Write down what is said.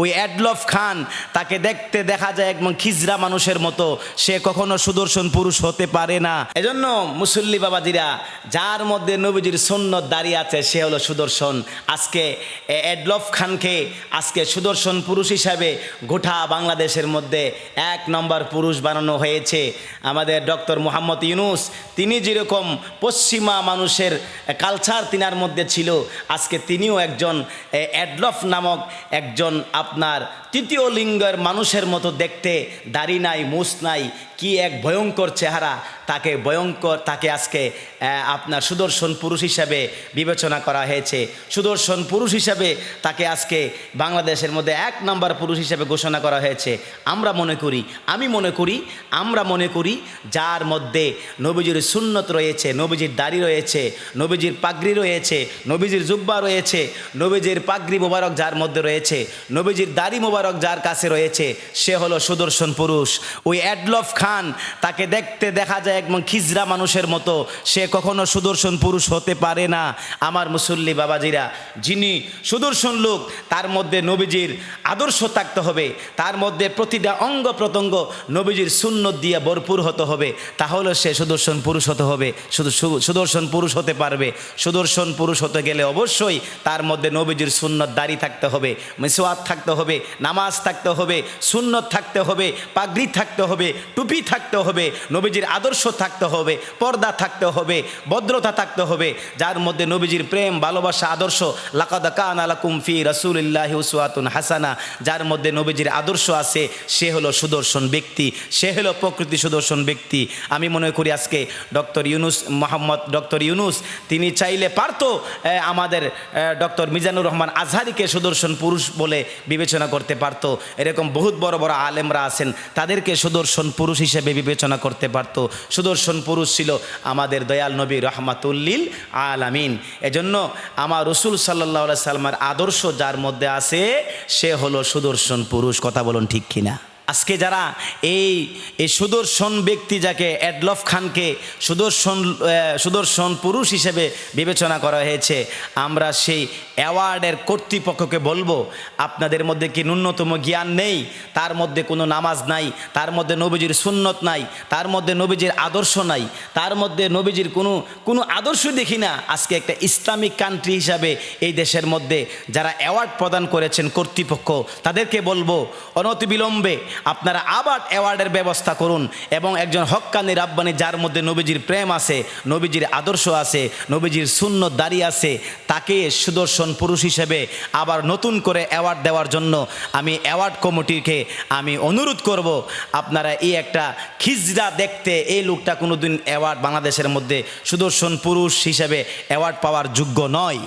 ওই অ্যাডলফ খান, তাকে দেখতে দেখা যায় একদম খিজরা মানুষের মতো। সে কখনো সুদর্শন পুরুষ হতে পারে না। এজন্য মুসল্লি বাবাজিরা, যার মধ্যে নবীজির সন্ন্যত দাঁড়িয়ে আছে, সে হলো সুদর্শন। আজকে অ্যাডলফ খানকে আজকে সুদর্শন পুরুষ হিসাবে গোটা বাংলাদেশের মধ্যে এক নম্বর পুরুষ বানানো হয়েছে। আমাদের ডক্টর মোহাম্মদ ইউনুস, তিনি যেরকম পশ্চিমা মানুষের কালচার তিনার মধ্যে ছিল, আজকে তিনিও একজন অ্যাডলফ নামক একজন আপনার তৃতীয় লিঙ্গের মানুষের মতো দেখতে দাড়ি নাই মুস নাই কি এক ভয়ঙ্কর চেহারা। তাকে ভয়ঙ্কর, তাকে আজকে আপনার সুদর্শন পুরুষ হিসাবে বিবেচনা করা হয়েছে। সুদর্শন পুরুষ হিসাবে তাকে আজকে বাংলাদেশের মধ্যে এক নম্বর পুরুষ হিসাবে ঘোষণা করা হয়েছে। আমরা মনে করি, আমি মনে করি, আমরা মনে করি, যার মধ্যে নবীজির সুন্নত রয়েছে, নবীজির দাড়ি রয়েছে, নবীজির পাগড়ি রয়েছে, নবীজির জুব্বা রয়েছে, নবীজির পাগড়ি মোবারক যার মধ্যে রয়েছে, নবীজির দাড়ি মোবারক যার কাছে রয়েছে, সে হলো সুদর্শন পুরুষ। ওই অ্যাডলফ খান তাকে দেখতে দেখা যায় একদম খিজরা মানুষের মতো। সে কখনো সুদর্শন পুরুষ হতে পারে না। আমার মুসল্লি বাবাজিরা, যিনি সুদর্শন লোক, তার মধ্যে নবীজির আদর্শ থাকতে হবে। তার মধ্যে প্রতিটা অঙ্গ প্রত্যঙ্গ নবীজির সুন্নত দিয়ে ভরপুর হতে হবে। তাহলে সে সুদর্শন পুরুষ হতে হবে। সুদর্শন পুরুষ হতে পারবে। সুদর্শন পুরুষ হতে গেলে অবশ্যই তার মধ্যে নবীজির সুন্নত দাড়ি থাকতে হবে মিসওয়াত থাকতে হবে, নামাজ থাকতে হবে, সুন্নত থাকতে হবে, পাগড়ি থাকতে হবে, টুপি থাকতে হবে। নবীজির আদর্শ থাকতে হবে, পর্দা থাকতে হবে, ভদ্রতা থাকতে হবে। যার মধ্যে নবীজির প্রেম, ভালোবাসা, আদর্শ, লাকাদ কান আলাকুম ফি রাসূলিল্লাহি উসওয়াতুন হাসানা। যার মধ্যে নবীজির আদর্শ আছে, সে হলো সুদর্শন ব্যক্তি, সে হলো প্রকৃতি সুদর্শন ব্যক্তি। আমি মনে করি আজকে ডক্টর ইউনুস মোহাম্মদ, ডক্টর ইউনুস, তিনি চাইলে পারতো আমাদের ডক্টর মিজানুর রহমান আজহারিকে সুদর্শন পুরুষ বলে বিবেচনা করতে পারতো। এরকম বহুত বড় বড় আলেমরা আছেন, তাদেরকে সুদর্শন পুরুষ হিসেবে বিবেচনা করতে পারতো। সুদর্শন পুরুষ ছিল আমাদের দয়াল নবী রহমাতুল্লিল আলামিন। এজন্য আমার রসুল সাল্লাহ সাল্লামার আদর্শ যার মধ্যে আছে, সে হলো সুদর্শন পুরুষ। কথা বলুন ঠিক কিনা? আজকে যারা এই এই সুদর্শন ব্যক্তি যাকে অ্যাডলফ খানকে সুদর্শন সুদর্শন পুরুষ হিসেবে বিবেচনা করা হয়েছে, আমরা সেই অ্যাওয়ার্ডের কর্তৃপক্ষকে বলব, আপনাদের মধ্যে কি ন্যূনতম জ্ঞান নেই? তার মধ্যে কোনো নামাজ নাই, তার মধ্যে নবীজির সুন্নত নাই, তার মধ্যে নবীজির আদর্শ নাই, তার মধ্যে নবীজির কোনো কোনো আদর্শ দেখি না। আজকে একটা ইসলামিক কান্ট্রি হিসাবে এই দেশের মধ্যে যারা অ্যাওয়ার্ড প্রদান করেছেন কর্তৃপক্ষ, তাদেরকে বলব, অনতিবিলম্বে আপনারা আবার অ্যাওয়ার্ডের ব্যবস্থা করুন এবং একজন হক্কানি রাব্বানি যার মধ্যে নবীজির প্রেম আছে, নবীজির আদর্শ আছে, নবীজির শূন্য দাঁড়িয়ে আছে, তাকে সুদর্শন পুরুষ হিসেবে আবার নতুন করে অ্যাওয়ার্ড দেওয়ার জন্য আমি অ্যাওয়ার্ড কমিটিকে আমি অনুরোধ করব। আপনারা এই একটা খিজরা দেখতে এই লোকটা কোনোদিন অ্যাওয়ার্ড বাংলাদেশের মধ্যে সুদর্শন পুরুষ হিসেবে অ্যাওয়ার্ড পাওয়ার যোগ্য নয়।